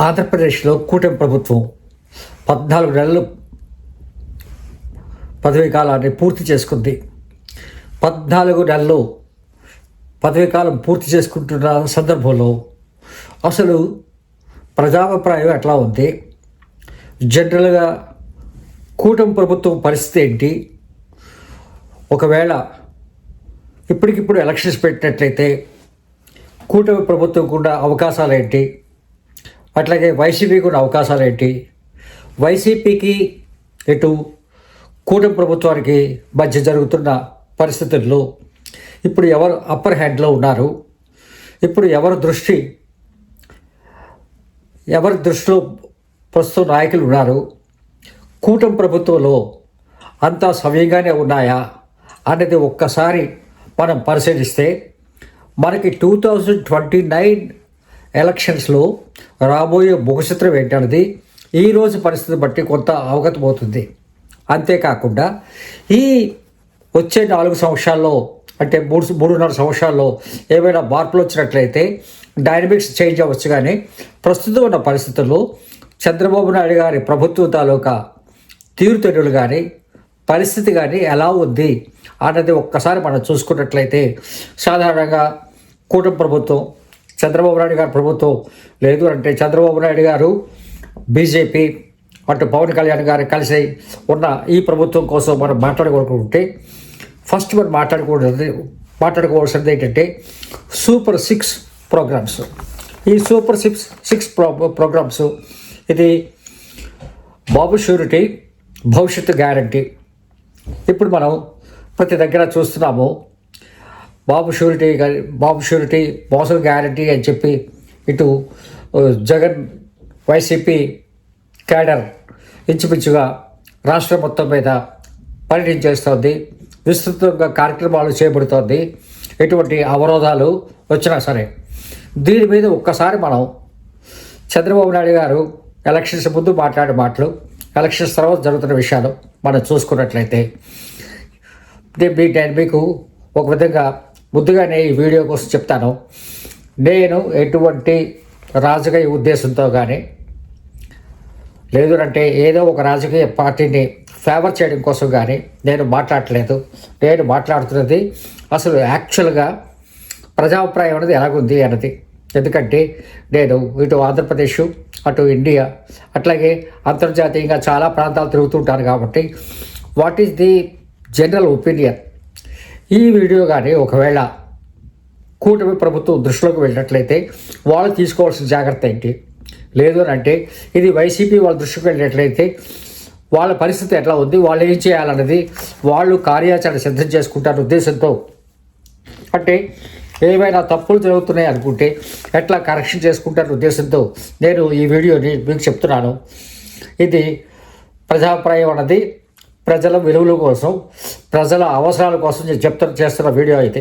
ఆంధ్రప్రదేశ్లో కూటమి ప్రభుత్వం పద్నాలుగు నెలలు పదవీ కాలాన్ని పూర్తి చేసుకుంది. పద్నాలుగు నెలలు పదవీ కాలం పూర్తి చేసుకుంటున్న సందర్భంలో అసలు ప్రజాభిప్రాయం ఎట్లా ఉంది? జనరల్గా కూటమి ప్రభుత్వం పరిస్థితి ఏంటి? ఒకవేళ ఇప్పటికిప్పుడు ఎలక్షన్స్ పెట్టినట్లయితే కూటమి ప్రభుత్వం కూడా అవకాశాలు ఏంటి? అట్లాగే వైసీపీకి ఉన్న అవకాశాలు ఏంటి వైసీపీకి ఇటు కూటమి ప్రభుత్వానికి మధ్య జరుగుతున్న పరిస్థితుల్లో ఇప్పుడు ఎవరు అప్పర్ హ్యాండ్లో ఉన్నారు? ఇప్పుడు ఎవరి దృష్టి ఎవరి దృష్టిలో ప్రస్తుత నాయకులు ఉన్నారు? కూటమి ప్రభుత్వంలో అంతా సమయంగానే ఉన్నాయా? అనేది ఒక్కసారి మనం పరిశీలిస్తే మనకి టూ థౌజండ్ ట్వంటీ నైన్ ఎలక్షన్స్లో రాబోయే ముఖచిత్రం ఏంటన్నది ఈరోజు పరిస్థితి బట్టి కొంత అవగతమవుతుంది అంతేకాకుండా ఈ వచ్చే నాలుగు సంవత్సరాల్లో అంటే మూడు మూడున్నర సంవత్సరాల్లో ఏమైనా మార్పులు వచ్చినట్లయితే డైనమిక్స్ చేంజ్ అవ్వచ్చు కానీ ప్రస్తుతం ఉన్న పరిస్థితుల్లో చంద్రబాబు నాయుడు గారి ప్రభుత్వం తాలూకా తీరుతెన్నులు కానీ పరిస్థితి కానీ ఎలా ఉంది అన్నది ఒక్కసారి మనం చూసుకున్నట్లయితే సాధారణంగా కూటమి ప్రభుత్వం చంద్రబాబు నాయుడు గారి ప్రభుత్వం లేదు అంటే చంద్రబాబు నాయుడు గారు బీజేపీ అటు పవన్ కళ్యాణ్ గారు కలిసి ఉన్న ఈ ప్రభుత్వం కోసం మనం మాట్లాడుకుంటే ఫస్ట్ మనం మాట్లాడుకోవడం మాట్లాడుకోవాల్సింది ఏంటంటే సూపర్ సిక్స్ ప్రోగ్రామ్స్. ఈ super six six pro programmes ఇది బాబు షూరిటీ భవిష్యత్తు గ్యారంటీ. ఇప్పుడు మనం ప్రతి దగ్గర చూస్తున్నాము బాబు షూరిటీ బాబు షూరిటీ మోసం గ్యారంటీ అని చెప్పి ఇటు జగన్ వైసీపీ క్యాడర్ ఇంచుమించుగా రాష్ట్రం మొత్తం మీద పర్యటించేస్తోంది విస్తృతంగా కార్యక్రమాలు చేపడుతోంది. ఎటువంటి అవరోధాలు వచ్చినా సరే. దీని మీద ఒక్కసారి మనం చంద్రబాబు నాయుడు గారు ఎలక్షన్స్ ముందు మాట్లాడే మాటలు ఎలక్షన్స్ తర్వాత జరుగుతున్న విషయాలు మనం చూసుకున్నట్లయితే మీకు ఒక విధంగా ముందుగానే ఈ వీడియో కోసం చెప్తాను. నేను ఎటువంటి రాజకీయ ఉద్దేశంతో కానీ లేదు అంటే ఏదో ఒక రాజకీయ పార్టీని ఫేవర్ చేయడం కోసం కానీ నేను మాట్లాడలేదు. నేను మాట్లాడుతున్నది అసలు యాక్చువల్గా ప్రజాభిప్రాయం అనేది ఎలాగుంది అన్నది. ఎందుకంటే నేను ఇటు ఆంధ్రప్రదేశ్ అటు ఇండియా అట్లాగే అంతర్జాతీయంగా చాలా ప్రాంతాలు తిరుగుతుంటాను కాబట్టి what is the general opinion ఈ వీడియో కానీ ఒకవేళ కూటమి ప్రభుత్వం దృష్టిలోకి వెళ్ళినట్లయితే వాళ్ళు తీసుకోవాల్సిన జాగ్రత్త ఏంటి? లేదు అని అంటే ఇది వైసీపీ వాళ్ళ దృష్టికి వెళ్ళినట్లయితే వాళ్ళ పరిస్థితి ఎట్లా ఉంది? వాళ్ళు ఏం చేయాలన్నది వాళ్ళు కార్యాచరణ సిద్ధం చేసుకుంటారు ఉద్దేశంతో అంటే ఏమైనా తప్పులు జరుగుతున్నాయి అనుకుంటే ఎట్లా కరెక్షన్ చేసుకుంటారు ఉద్దేశంతో నేను ఈ వీడియోని మీకు చెప్తున్నాను. ఇది ప్రజాభిప్రాయం అన్నది. ప్రజల విలువల కోసం ప్రజల అవసరాల కోసం చెప్తారు చేస్తున్న వీడియో అయితే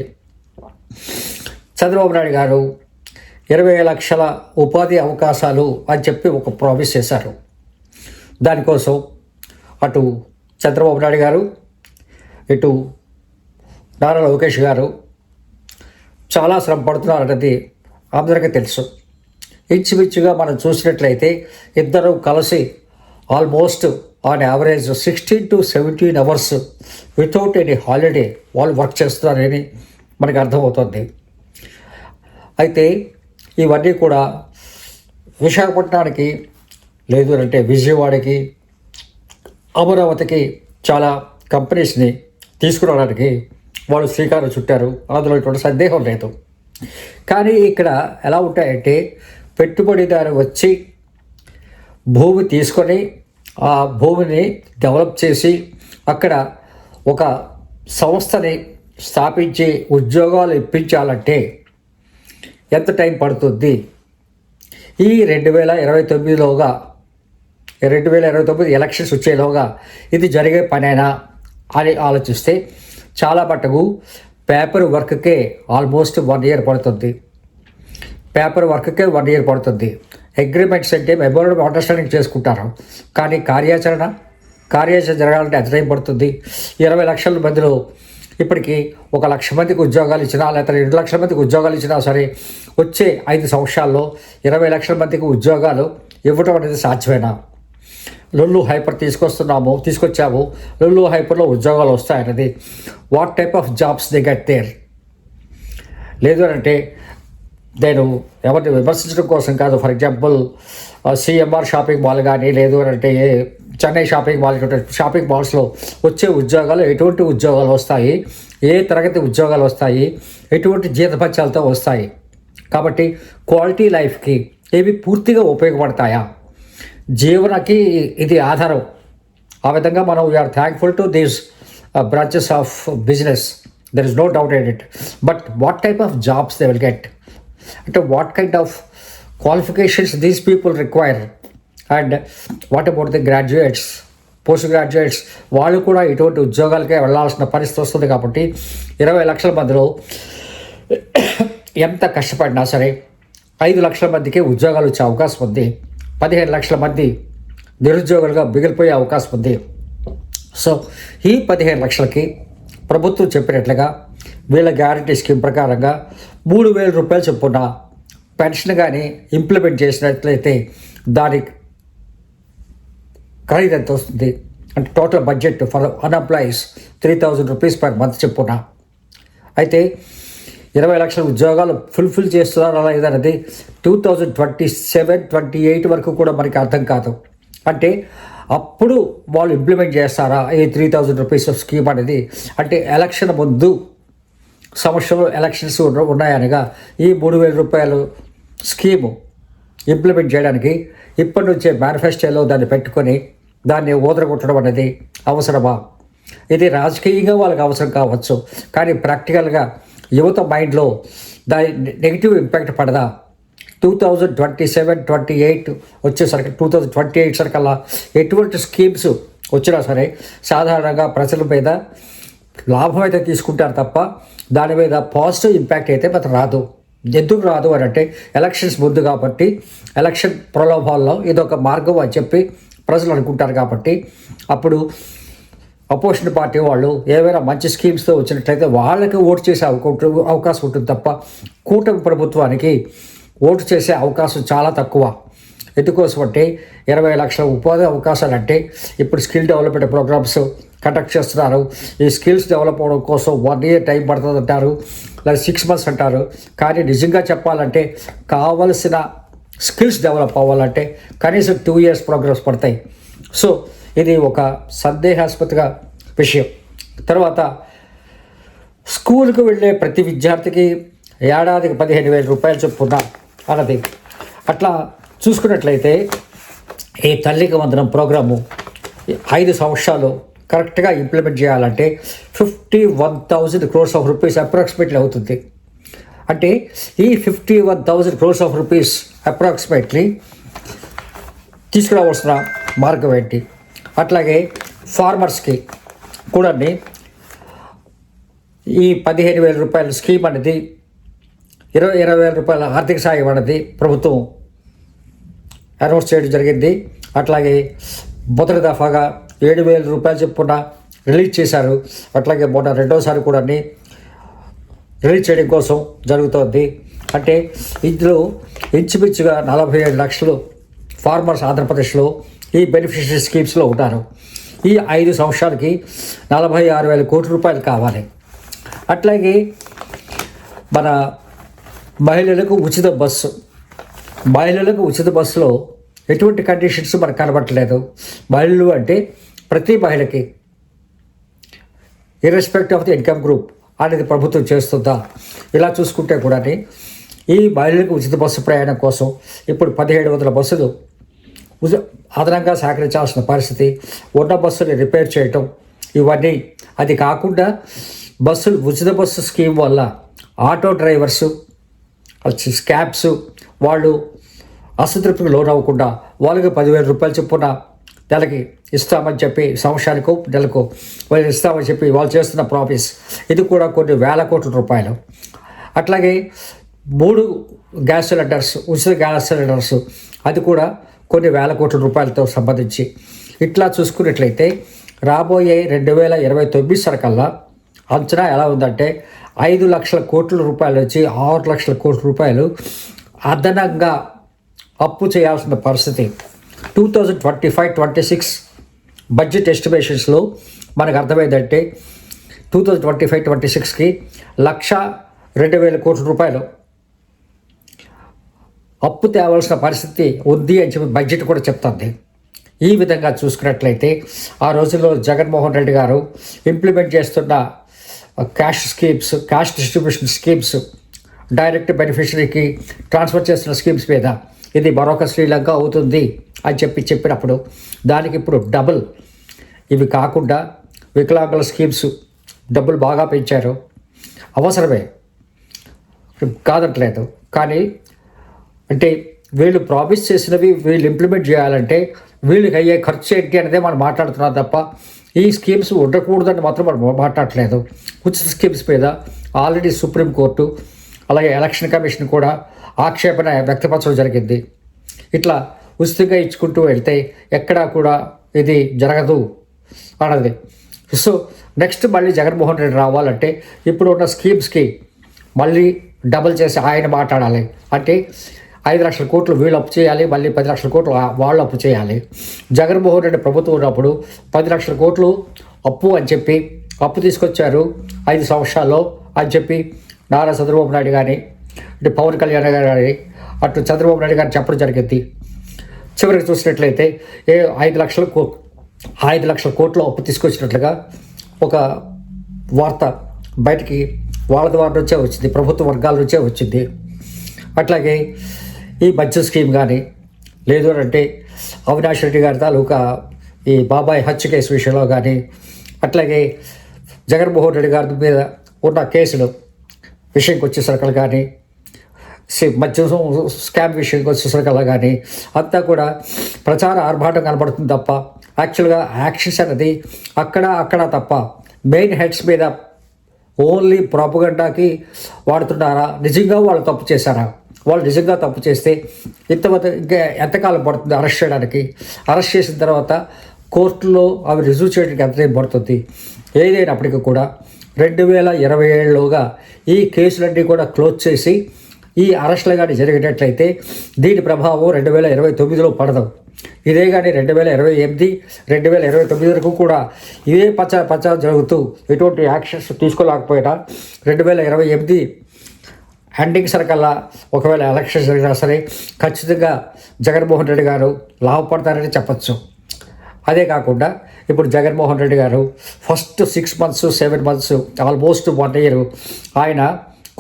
చంద్రబాబు నాయుడు గారు ఇరవై లక్షల ఉపాధి అవకాశాలు అని చెప్పి ఒక ప్రామిస్ చేశారు. దానికోసం అటు చంద్రబాబు నాయుడు గారు ఇటు నారా లోకేష్ గారు చాలా శ్రమ పడుతున్నారన్నది అందరికీ తెలుసు. ఇంచుమించుగా మనం చూసినట్లయితే ఇద్దరు కలిసి almost on average sixteen to seventeen hours without any holiday వాళ్ళు వర్క్ చేస్తున్నారని మనకు అర్థమవుతుంది. అయితే ఇవన్నీ కూడా విశాఖపట్నానికి లేదు అంటే విజయవాడకి అమరావతికి చాలా కంపెనీస్ని తీసుకురావడానికి వాళ్ళు శ్రీకారం చుట్టారు. అందులో ఎటువంటి సందేహం లేదు. కానీ ఇక్కడ ఎలా ఉంటాయంటే పెట్టుబడిదారు వచ్చి భూమి తీసుకొని ఆ భూమిని డెవలప్ చేసి అక్కడ ఒక సంస్థని స్థాపించి ఉద్యోగాలు ఇప్పించాలంటే ఎంత టైం పడుతుంది? ఈ రెండు వేల ఇరవై తొమ్మిదిలోగా రెండు వేల ఇరవై తొమ్మిది ఎలక్షన్స్ వచ్చేలోగా ఇది జరిగే పనేనా అని ఆలోచిస్తే చాలా మటుకు పేపర్ వర్క్కే ఆల్మోస్ట్ వన్ ఇయర్ పడుతుంది. పేపర్ వర్క్కే వన్ ఇయర్ పడుతుంది. అగ్రిమెంట్స్ అంటే మెమోరం అండర్స్టాండింగ్ చేసుకుంటారు. కానీ కార్యాచరణ కార్యాచరణ జరగాలంటే ఎంత టైం పడుతుంది. ఇరవై లక్షల మందిలో ఇప్పటికీ ఒక లక్ష మందికి ఉద్యోగాలు ఇచ్చినా లేకపోతే రెండు లక్షల మందికి ఉద్యోగాలు ఇచ్చినా సరే వచ్చే ఐదు సంవత్సరాల్లో ఇరవై లక్షల మందికి ఉద్యోగాలు ఇవ్వటం అనేది సాధ్యమేనా? లొల్లు హైపర్ తీసుకొస్తున్నాము తీసుకొచ్చాము. లొల్లు హైపర్లో ఉద్యోగాలు వస్తాయన్నది. What type of jobs they get there లేదు అని అంటే నేను ఎవరిని విమర్శించడం కోసం కాదు. For example CMR shopping mall కానీ లేదు అని అంటే చెన్నై షాపింగ్ మాల్ షాపింగ్ మాల్స్లో వచ్చే ఉద్యోగాలు ఎటువంటి ఉద్యోగాలు వస్తాయి? ఏ తరగతి ఉద్యోగాలు వస్తాయి? ఎటువంటి జీతపత్యాలతో వస్తాయి? కాబట్టి క్వాలిటీ లైఫ్కి ఏవి పూర్తిగా ఉపయోగపడతాయా? జీవనకి ఇది ఆధారం. ఆ విధంగా మనం we're thankful to these branches of business there is no doubt at it but what type of jobs they will get అంటే what kind of qualifications these people require and what about the graduates post graduates వాళ్ళు కూడా ఇటువంటి ఉద్యోగాలకే వెళ్ళాల్సిన పరిస్థితి వస్తుంది కాబట్టి ఇరవై లక్షల మందిలో ఎంత కష్టపడినా సరే ఐదు లక్షల మందికి ఉద్యోగాలు వచ్చే అవకాశం ఉంది. పదిహేను లక్షల మంది నిరుద్యోగులుగా మిగిలిపోయే అవకాశం ఉంది. సో ఈ పదిహేను లక్షలకి ప్రభుత్వం చెప్పినట్లుగా వీళ్ళ గ్యారంటీ స్కీమ్ ప్రకారంగా మూడు వేల రూపాయలు చొప్పున పెన్షన్ కానీ ఇంప్లిమెంట్ చేసినట్లయితే దాని ఖరీదు ఎంత వస్తుంది? అంటే total budget for unemployees three thousand rupees per month చెప్పున. అయితే ఇరవై లక్షల ఉద్యోగాలు ఫుల్ఫిల్ చేస్తున్నారా లేదన్నది two thousand twenty seven twenty eight వరకు కూడా మనకి అర్థం కాదు. అంటే అప్పుడు వాళ్ళు ఇంప్లిమెంట్ చేస్తారా? ఈ త్రీ థౌజండ్ రూపీస్ స్కీమ్ అనేది అంటే ఎలక్షన్ ముందు సంవత్సరంలో ఎలక్షన్స్ ఉన్నాయనగా ఈ మూడు వేల రూపాయలు స్కీము ఇంప్లిమెంట్ చేయడానికి ఇప్పటి నుంచే మేనిఫెస్టోలో దాన్ని పెట్టుకొని దాన్ని ఊదరగొట్టడం అనేది అవసరమా? ఇది రాజకీయంగా వాళ్ళకి అవసరం కావచ్చు కానీ ప్రాక్టికల్గా యువత మైండ్లో దాని నెగిటివ్ ఇంపాక్ట్ పడదా? Two thousand twenty seven twenty eight వచ్చేసరికి టూ థౌజండ్ ట్వంటీ ఎయిట్ సరికల్లా ఎటువంటి స్కీమ్స్ వచ్చినా సరే సాధారణంగా ప్రజల మీద లాభం అయితే తీసుకుంటారు తప్ప దాని మీద పాజిటివ్ ఇంపాక్ట్ అయితే మాత్రం రాదు. ఎందుకు రాదు అని అంటే ఎలక్షన్స్ ముందు కాబట్టి ఎలక్షన్ ప్రలోభాల్లో ఇదొక మార్గం అని చెప్పి ప్రజలు అనుకుంటారు కాబట్టి అప్పుడు అపోజిషన్ పార్టీ వాళ్ళు ఏవైనా మంచి స్కీమ్స్తో వచ్చినట్లయితే వాళ్ళకి ఓటు చేసే అవకాశం అవకాశం ఉంటుంది తప్ప కూటమి ప్రభుత్వానికి ఓటు చేసే అవకాశం చాలా తక్కువ. ఎందుకోసం అంటే ఇరవై లక్షల ఉపాధి అవకాశాలు అంటే ఇప్పుడు స్కిల్ డెవలప్మెంట్ ప్రోగ్రామ్స్ కండక్ట్ చేస్తున్నారు. ఈ స్కిల్స్ డెవలప్ అవడం కోసం వన్ ఇయర్ టైం పడుతుంది అంటారు. లేదా సిక్స్ మంత్స్ అంటారు. కానీ నిజంగా చెప్పాలంటే కావలసిన స్కిల్స్ డెవలప్ అవ్వాలంటే కనీసం టూ ఇయర్స్ ప్రోగ్రామ్స్ పడతాయి. సో ఇది ఒక సందేహాస్పదగా విషయం. తర్వాత స్కూల్కి వెళ్ళే ప్రతి విద్యార్థికి ఏడాదికి పదిహేను వేల రూపాయలు చొప్పున అన్నది. అట్లా చూసుకున్నట్లయితే ఈ తల్లికి వందనం ప్రోగ్రాము ఐదు సంవత్సరాలు కరెక్ట్గా ఇంప్లిమెంట్ చేయాలంటే fifty one thousand crores of rupees approximately అవుతుంది. అంటే ఈ fifty one thousand crores of rupees approximately తీసుకురావాల్సిన మార్గం ఏంటి? అట్లాగే ఫార్మర్స్కి కూడా ఈ పదిహేను వేల రూపాయల స్కీమ్ అనేది ఇరవై ఇరవై వేల రూపాయల ఆర్థిక సాయం అనేది ప్రభుత్వం అనౌన్స్ చేయడం జరిగింది. అట్లాగే మొదటి దఫాగా ఏడు వేల రూపాయలు చెప్పుకున్న రిలీజ్ చేశారు. అట్లాగే మొన్న రెండోసారి కూడా రిలీజ్ చేయడం కోసం జరుగుతోంది. అంటే ఇందులో ఇంచుమించుగా నలభై ఏడు లక్షలు ఫార్మర్స్ ఆంధ్రప్రదేశ్లో ఈ బెనిఫిషరీ స్కీమ్స్లో ఉంటారు ఈ ఐదు సంవత్సరాలకి నలభై ఆరు వేల కోట్ల రూపాయలు కావాలి. అట్లాగే మన మహిళలకు ఉచిత బస్సు మహిళలకు ఉచిత బస్సులో ఎటువంటి కండిషన్స్ మనకు కనబట్టలేదు మహిళలు అంటే ప్రతి మహిళకి irrespective of the income group అనేది ప్రభుత్వం చేస్తుందా? ఇలా చూసుకుంటే కూడా ఈ మహిళలకు ఉచిత బస్సు ప్రయాణం కోసం ఇప్పుడు పదిహేడు వందల బస్సులు అదనంగా సహకరించాల్సిన పరిస్థితి. ఉన్న బస్సుని రిపేర్ చేయటం ఇవన్నీ. అది కాకుండా బస్సులు ఉచిత బస్సు స్కీమ్ వల్ల ఆటో డ్రైవర్సు స్కాబ్స్ వాళ్ళు అసంతృప్తికి లోనవ్వకుండా వాళ్ళకి పదివేల రూపాయలు చొప్పున నెలకి ఇస్తామని చెప్పి సంవత్సరానికి నెలకు వాళ్ళు ఇస్తామని చెప్పి వాళ్ళు చేస్తున్న ప్రాఫిస్ ఇది కూడా కొన్ని వేల కోట్ల రూపాయలు. అట్లాగే మూడు గ్యాస్ సిలిండర్స్ ఉచిత గ్యాస్ సిలిండర్స్ అది కూడా కొన్ని వేల కోట్ల రూపాయలతో సంబంధించి. ఇట్లా చూసుకున్నట్లయితే రాబోయే రెండు వేల ఇరవై తొమ్మిది సరికల్లా అంచనా ఎలా ఉందంటే ఐదు లక్షల కోట్ల రూపాయలు వచ్చి ఆరు లక్షల కోట్ల రూపాయలు అదనంగా అప్పు చేయాల్సిన పరిస్థితి. Two thousand twenty five twenty six budget ఎస్టిమేషన్స్లో మనకు అర్థమైందంటే two thousand twenty five twenty సిక్స్కి లక్ష రెండు వేల కోట్ల రూపాయలు. అప్పు తేవాల్సిన పరిస్థితి ఉంది అని చెప్పి బడ్జెట్ కూడా చెప్తుంది. ఈ విధంగా చూసుకున్నట్లయితే ఆ రోజుల్లో జగన్మోహన్ రెడ్డి గారు ఇంప్లిమెంట్ చేస్తున్న cash schemes cash distribution schemes direct బెనిఫిషరీకి transfer చేస్తున్న స్కీమ్స్ మీద ఇది మరొక శ్రీలంక అవుతుంది అని చెప్పి చెప్పినప్పుడు దానికి ఇప్పుడు డబుల్. ఇవి కాకుండా వికలాంగుల స్కీమ్స్ డబ్బులు బాగా పెంచారు. అవసరమే. కాదట్లేదు. కానీ అంటే వీళ్ళు ప్రామిస్ చేసినవి వీళ్ళు ఇంప్లిమెంట్ చేయాలంటే వీళ్ళకి అయ్యే ఖర్చు ఏంటి అనేదే మనం మాట్లాడుతున్నాం తప్ప ఈ స్కీమ్స్ ఉండకూడదని మాత్రం మనం మాట్లాడట్లేదు. ఉచిత స్కీమ్స్ మీద ఆల్రెడీ సుప్రీంకోర్టు అలాగే ఎలక్షన్ కమిషన్ కూడా ఆక్షేపణ వ్యక్తపరచడం జరిగింది. ఇట్లా ఉచితంగా ఇచ్చుకుంటూ వెళ్తే ఎక్కడా కూడా ఇది జరగదు అన్నది. సో నెక్స్ట్ మళ్ళీ జగన్మోహన్ రెడ్డి రావాలంటే ఇప్పుడు ఉన్న స్కీమ్స్కి మళ్ళీ డబుల్ చేసి ఆయన మాట్లాడాలి. అంటే ఐదు లక్షల కోట్లు వీళ్ళు అప్పు చేయాలి మళ్ళీ పది లక్షల కోట్లు వాళ్ళు అప్పు చేయాలి. జగన్మోహన్ రెడ్డి ప్రభుత్వం ఉన్నప్పుడు పది లక్షల కోట్లు అప్పు అని చెప్పి అప్పు తీసుకొచ్చారు ఐదు సంవత్సరాల్లో అని చెప్పి నారా చంద్రబాబు నాయుడు కానీ అంటే పవన్ కళ్యాణ్ గారి అటు చంద్రబాబు నాయుడు గారు చెప్పడం జరిగింది. చివరికి చూసినట్లయితే ఏ ఐదు లక్షల కో ఐదు లక్షల కోట్లు అప్పు తీసుకొచ్చినట్లుగా ఒక వార్త బయటికి వాళ్ళ ద్వారా నుంచే వచ్చింది ప్రభుత్వ వర్గాల నుంచే వచ్చింది. అట్లాగే ఈ మధ్య స్కీమ్ కానీ లేదు అంటే అవినాష్ రెడ్డి గారి తాలూకా ఈ బాబాయ్ హత్య కేసు విషయంలో కానీ అట్లాగే జగన్మోహన్ రెడ్డి గారి మీద ఉన్న కేసులు విషయంకి వచ్చేసరికి కానీ మద్యం స్కామ్ విషయంకి వచ్చేసరికల్లా కానీ అంతా కూడా ప్రచార ఆర్భాటం కనబడుతుంది తప్ప యాక్చువల్గా యాక్షన్స్ అనేది అక్కడ అక్కడ తప్ప మెయిన్ హెడ్స్ మీద ఓన్లీ ప్రాపగండాకి వాడుతున్నారా? నిజంగా వాళ్ళు తప్పు చేశారా? వాళ్ళు నిజంగా తప్పు చేస్తే ఇంత ఇంకా ఎంతకాలం పడుతుంది అరెస్ట్ చేయడానికి? అరెస్ట్ చేసిన తర్వాత కోర్టులో అవి రిజీవ్ చేయడానికి ఎంత టైం పడుతుంది? ఏదైనప్పటికీ కూడా రెండు వేల ఇరవై ఏడులోగా ఈ కేసులన్నీ కూడా క్లోజ్ చేసి ఈ అరెస్టులు కానీ జరిగేటట్లయితే దీని ప్రభావం రెండు వేల ఇరవై తొమ్మిదిలో పడదు. ఇదే కానీ రెండు వేల ఇరవై ఎనిమిది రెండు వేల ఇరవై తొమ్మిది వరకు కూడా ఇదే పచ్చ పచ్చ జరుగుతూ ఎటువంటి యాక్షన్స్ తీసుకోలేకపోయినా రెండు వేల ఇరవై ఎనిమిది ఎండింగ్ సరికల్లా ఒకవేళ ఎలక్షన్ జరిగినా సరే ఖచ్చితంగా జగన్మోహన్ రెడ్డి గారు లాభపడతారని చెప్పచ్చు. అదే కాకుండా ఇప్పుడు Jaganmohan Reddy garu first six months seven months almost one year ఆయన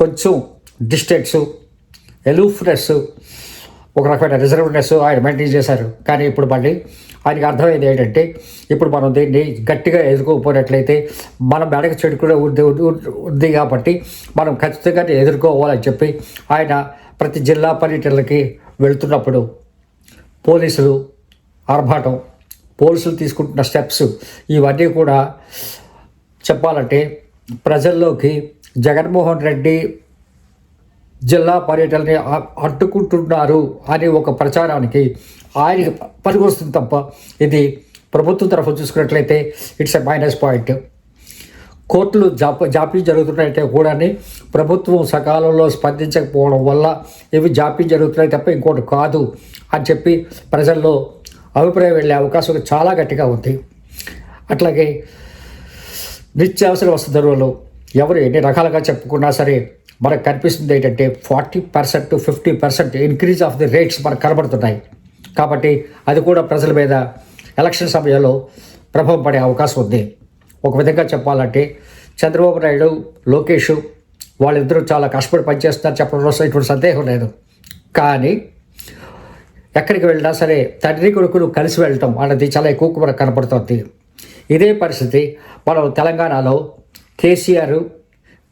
కొంచెం డిస్టెన్స్ ఎలూఫ్నెస్ ఒక రకమైన రిజర్వ్నెస్ ఆయన మెయింటైన్ చేశారు. కానీ ఇప్పుడు మళ్ళీ ఆయనకి అర్థమైంది ఏంటంటే ఇప్పుడు మనం దీన్ని గట్టిగా ఎదుర్కోకపోయినట్లయితే మనం మెడకు చెడుకునే ఉంది ఉంది- ఉంది కాబట్టి మనం ఖచ్చితంగా ఎదుర్కోవాలని చెప్పి ఆయన ప్రతి జిల్లా పర్యటనలకి వెళ్తున్నప్పుడు పోలీసులు ఆర్భాటం పోలీసులు తీసుకుంటున్న స్టెప్స్ ఇవన్నీ కూడా చెప్పాలంటే ప్రజల్లోకి జగన్మోహన్ రెడ్డి జిల్లా పర్యటనని అడ్డుకుంటున్నారు అనే ఒక ప్రచారానికి ఆయన పనికొస్తుంది తప్ప ఇది ప్రభుత్వం తరఫు చూసుకున్నట్లయితే ఇట్స్ ఎ మైనస్ పాయింట్. కోర్టులు జాప జాప్యం జరుగుతున్నాయంటే కూడా ప్రభుత్వం సకాలంలో స్పందించకపోవడం వల్ల ఇవి జాప్యం జరుగుతున్నాయి తప్ప ఇంకోటి కాదు అని చెప్పి ప్రజల్లో అభిప్రాయం వెళ్ళే అవకాశం చాలా గట్టిగా ఉంది. అట్లాగే నిత్యావసర వస్తు ధరలు ఎవరు ఎన్ని రకాలుగా చెప్పుకున్నా సరే మనకు కనిపిస్తుంది ఏంటంటే forty percent to fifty percent increase of the rates మనకు కనబడుతున్నాయి. కాబట్టి అది కూడా ప్రజల మీద ఎలక్షన్ సమయంలో ప్రభావం పడే అవకాశం ఉంది. ఒక విధంగా చెప్పాలంటే చంద్రబాబు నాయుడు లోకేష్ వాళ్ళిద్దరూ చాలా కష్టపడి పనిచేస్తున్నారు. చెప్పడంలో ఇటువంటి సందేహం లేదు. కానీ ఎక్కడికి వెళ్ళినా సరే తండ్రి కొడుకులు కలిసి వెళ్ళటం అన్నది చాలా ఎక్కువ మనకు కనపడుతుంది. ఇదే పరిస్థితి మనం తెలంగాణలో కేసీఆర్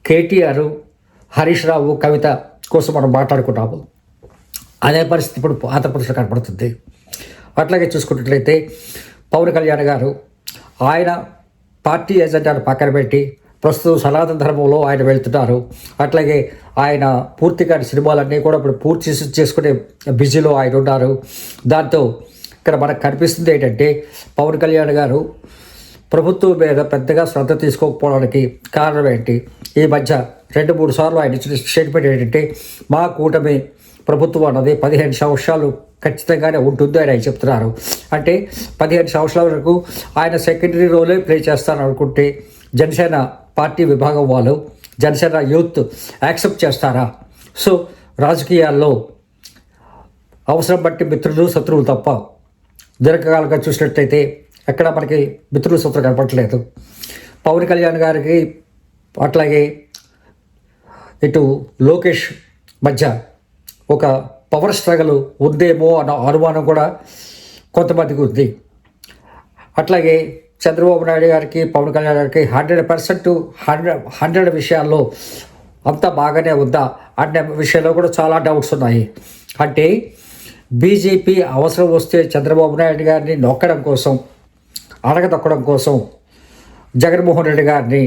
కేటీఆర్ హరీష్ రావు కవిత కోసం మనం మాట్లాడుకున్నాము అదే పరిస్థితి ఇప్పుడు ఆంధ్రప్రదేశ్లో కనపడుతుంది. అట్లాగే చూసుకున్నట్లయితే పవన్ కళ్యాణ్ గారు ఆయన పార్టీ ఎజెండాను పక్కన పెట్టి ప్రస్తుతం సనాతన ధర్మంలో ఆయన వెళ్తున్నారు. అట్లాగే ఆయన పూర్తిగా సినిమాలన్నీ కూడా ఇప్పుడు పూర్తి చేసుకునే బిజీలో ఆయన ఉన్నారు. దాంతో ఇక్కడ మనకు కనిపిస్తుంది ఏంటంటే పవన్ కళ్యాణ్ గారు ప్రభుత్వం మీద పెద్దగా శ్రద్ధ తీసుకోకపోవడానికి కారణం ఏంటి? ఈ మధ్య రెండు మూడు సార్లు ఆయన ఇచ్చిన స్టేట్మెంట్ ఏంటంటే మా కూటమి ప్రభుత్వం అన్నది పదిహేను సంవత్సరాలు ఖచ్చితంగానే ఉంటుంది అని ఆయన చెప్తున్నారు. అంటే పదిహేను సంవత్సరాల వరకు ఆయన సెక్రటరీ రోలే ప్లే చేస్తాను అనుకుంటే జనసేన పార్టీ విభాగం వాళ్ళు జనసేన యూత్ యాక్సెప్ట్ చేస్తారా? సో రాజకీయాల్లో అవసరం బట్టి మిత్రులు శత్రువులు తప్ప దీర్ఘకాలంగా చూసినట్లయితే ఎక్కడ మనకి మిత్రుల సూత్రం కనపడట్లేదు. పవన్ కళ్యాణ్ గారికి అట్లాగే ఇటు లోకేష్ మధ్య ఒక పవర్ స్ట్రగల్ ఉందేమో అన్న అనుమానం కూడా కొంతమందికి ఉంది. అట్లాగే చంద్రబాబు నాయుడు గారికి పవన్ కళ్యాణ్ గారికి హండ్రెడ్ పర్సెంట్ హండ్రెడ్ హండ్రెడ్ విషయాల్లో అంతా బాగానే ఉందా అనే విషయంలో కూడా చాలా డౌట్స్ ఉన్నాయి. అంటే బీజేపీ అవసరం వస్తే చంద్రబాబు నాయుడు గారిని నొక్కడం కోసం అడగదొక్కడం కోసం జగన్మోహన్ రెడ్డి గారిని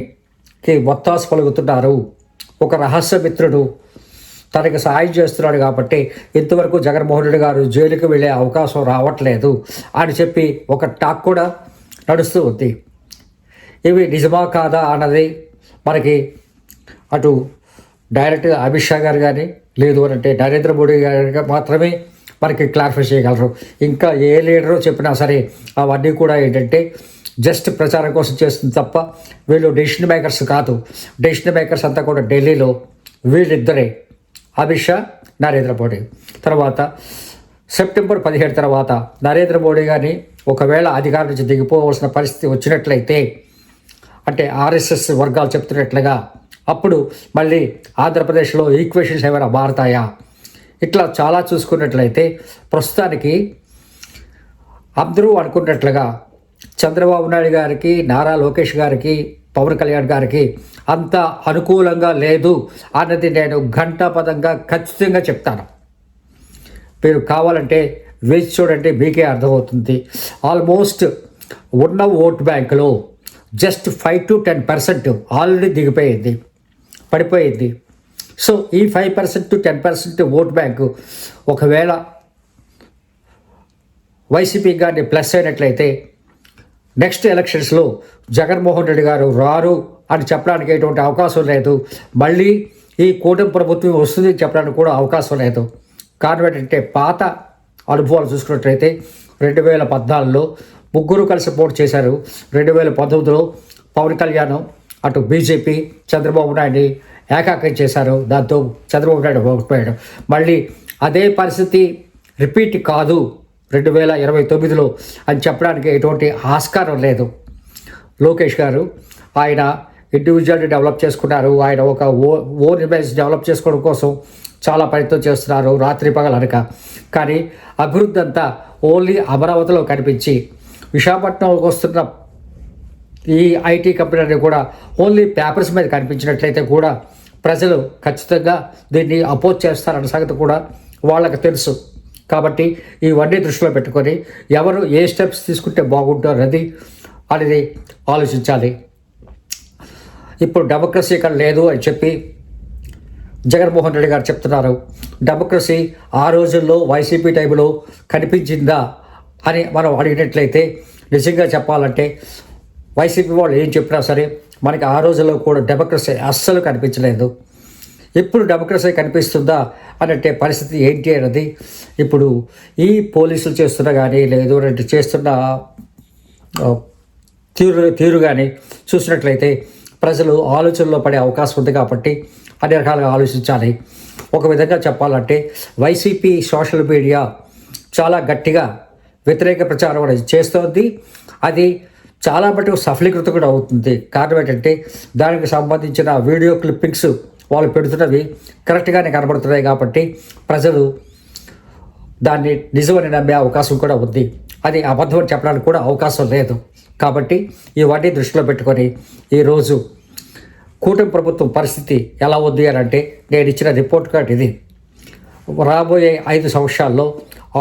కి ఒత్తాసు పలుకుతున్నారు. ఒక రహస్య మిత్రుడు తనకి సహాయం చేస్తున్నాడు కాబట్టి ఇంతవరకు జగన్మోహన్ రెడ్డి గారు జైలుకి వెళ్ళే అవకాశం రావట్లేదు అని చెప్పి ఒక టాక్ కూడా నడుస్తూ ఉంది. ఇవి నిజమా కాదా అన్నది మనకి అటు డైరెక్ట్గా అమిత్ షా గారు కానీ లేదు అని అంటే నరేంద్ర మోడీ గారు మాత్రమే మనకి క్లారిఫై చేయగలరు. ఇంకా ఏ లీడరు చెప్పినా సరే అవన్నీ కూడా ఏంటంటే జస్ట్ ప్రచారం కోసం చేస్తుంది తప్ప వీళ్ళు డెసిషన్ మేకర్స్ కాదు. డెసిషన్ మేకర్స్ అంతా కూడా ఢిల్లీలో వీళ్ళిద్దరే. అమిత్ షా నరేంద్ర మోడీ. తర్వాత సెప్టెంబర్ పదిహేడు తర్వాత నరేంద్ర మోడీ గారిని ఒకవేళ అధికారం నుంచి దిగిపోవలసిన పరిస్థితి వచ్చినట్లయితే అంటే ఆర్ఎస్ఎస్ వర్గాలు చెప్తున్నట్లుగా అప్పుడు మళ్ళీ ఆంధ్రప్రదేశ్లో ఈక్వేషన్స్ ఏమైనా మారుతాయా? ఇట్లా చాలా చూసుకున్నట్లయితే ప్రస్తుతానికి అందరూ అనుకున్నట్లుగా చంద్రబాబు నాయుడు గారికి నారా లోకేష్ గారికి పవన్ కళ్యాణ్ గారికి అంత అనుకూలంగా లేదు అన్నది నేను ఘంటాపదంగా ఖచ్చితంగా చెప్తాను. మీరు కావాలంటే వేచి చూడండి మీకే అర్థమవుతుంది. ఆల్మోస్ట్ ఉన్న ఓట్ బ్యాంకులో just five to ten percent already దిగిపోయింది పడిపోయింది. సో ఈ five percent to ten percent vote bank ఒకవేళ వైసీపీ గారిని ప్లస్ అయినట్లయితే నెక్స్ట్ ఎలక్షన్స్లో జగన్మోహన్ రెడ్డి గారు రారు అని చెప్పడానికి ఎటువంటి అవకాశం లేదు. మళ్ళీ ఈ కూటమి ప్రభుత్వం వస్తుంది చెప్పడానికి కూడా అవకాశం లేదు. కారణం ఏంటంటే పాత అనుభవాలు చూసుకున్నట్లయితే రెండు వేల పద్నాలుగులో ముగ్గురు కలిసి పోటీ చేశారు. రెండు వేల పంతొమ్మిదిలో పవన్ కళ్యాణ్ అటు బీజేపీ చంద్రబాబు నాయుడు ఏకాకం చేశారు. దాంతో చంద్రబాబు నాయుడు ఓడిపోయాడు మళ్ళీ అదే పరిస్థితి రిపీట్ కాదు రెండు వేల ఇరవై తొమ్మిదిలో అని చెప్పడానికి ఎటువంటి ఆస్కారం లేదు. లోకేష్ గారు ఆయన ఇండివిజువల్ని డెవలప్ చేసుకున్నారు. ఆయన ఒక ఓ ఓన్ ఇమేజ్ డెవలప్ చేసుకోవడం కోసం చాలా ప్రయత్నం చేస్తున్నారు రాత్రి పగలనక కానీ అభివృద్ధి అంతా ఓన్లీ అమరావతిలో కనిపించి విశాఖపట్నంకి వస్తున్న ఈ ఐటీ కంపెనీ కూడా ఓన్లీ పేపర్స్ మీద కనిపించినట్లయితే కూడా ప్రజలు ఖచ్చితంగా దీన్ని అపోజ్ చేస్తారన్న సంగతి కూడా వాళ్ళకి తెలుసు. కాబట్టి ఇవన్నీ దృష్టిలో పెట్టుకొని ఎవరు ఏ స్టెప్స్ తీసుకుంటే బాగుంటారది అనేది ఆలోచించాలి. ఇప్పుడు డెమోక్రసీ ఇక్కడ లేదు అని చెప్పి జగన్మోహన్ రెడ్డి గారు చెప్తున్నారు. డెమోక్రసీ ఆ రోజుల్లో వైసీపీ టైంలో కనిపించిందా అని మనం అడిగినట్లయితే నిజంగా చెప్పాలంటే వైసీపీ వాళ్ళు ఏం చెప్పినా సరే మనకి ఆ రోజుల్లో కూడా డెమోక్రసీ అస్సలు కనిపించలేదు. ఎప్పుడు డెమోక్రసీ కనిపిస్తుందా అనంటే పరిస్థితి ఏంటి అన్నది ఇప్పుడు ఈ పోలీసులు చేస్తున్న కానీ లేదు అంటే చేస్తున్న తీరు తీరు కానీ చూసినట్లయితే ప్రజలు ఆలోచనలో పడే అవకాశం ఉంది కాబట్టి అన్ని రకాలుగా ఆలోచించాలి. ఒక విధంగా చెప్పాలంటే వైసీపీ సోషల్ మీడియా చాలా గట్టిగా వ్యతిరేక ప్రచారం అనేది చేస్తోంది. అది చాలా మటుకు సఫలీకృత కూడా అవుతుంది. కారణం ఏంటంటే దానికి సంబంధించిన వీడియో క్లిప్పింగ్స్ వాళ్ళు పెడుతున్నవి కరెక్ట్గానే కనబడుతున్నాయి కాబట్టి ప్రజలు దాన్ని నిజమని నమ్మే అవకాశం కూడా ఉంది. అది అబద్ధం అని చెప్పడానికి కూడా అవకాశం లేదు. కాబట్టి ఇవన్నీ దృష్టిలో పెట్టుకొని ఈరోజు కూటమి ప్రభుత్వం పరిస్థితి ఎలా ఉంది అని అంటే నేను ఇచ్చిన రిపోర్ట్ కార్డ్ ఇది. రాబోయే ఐదు సంవత్సరాల్లో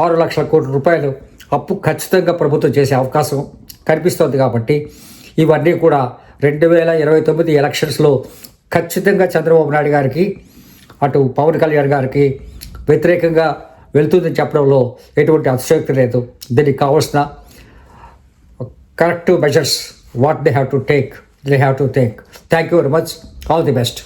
ఆరు లక్షల కోట్ల రూపాయలు అప్పు ఖచ్చితంగా ప్రభుత్వం చేసే అవకాశం కనిపిస్తోంది కాబట్టి ఇవన్నీ కూడా రెండు వేల ఇరవై తొమ్మిది ఎలక్షన్స్లో ఖచ్చితంగా చంద్రబాబు నాయుడు గారికి అటు పవన్ కళ్యాణ్ గారికి వ్యతిరేకంగా వెళ్తుందని చెప్పడంలో ఎటువంటి అతిశక్తి లేదు. దీనికి కావాల్సిన correct measures what they have to take they have to take thank you very much all the best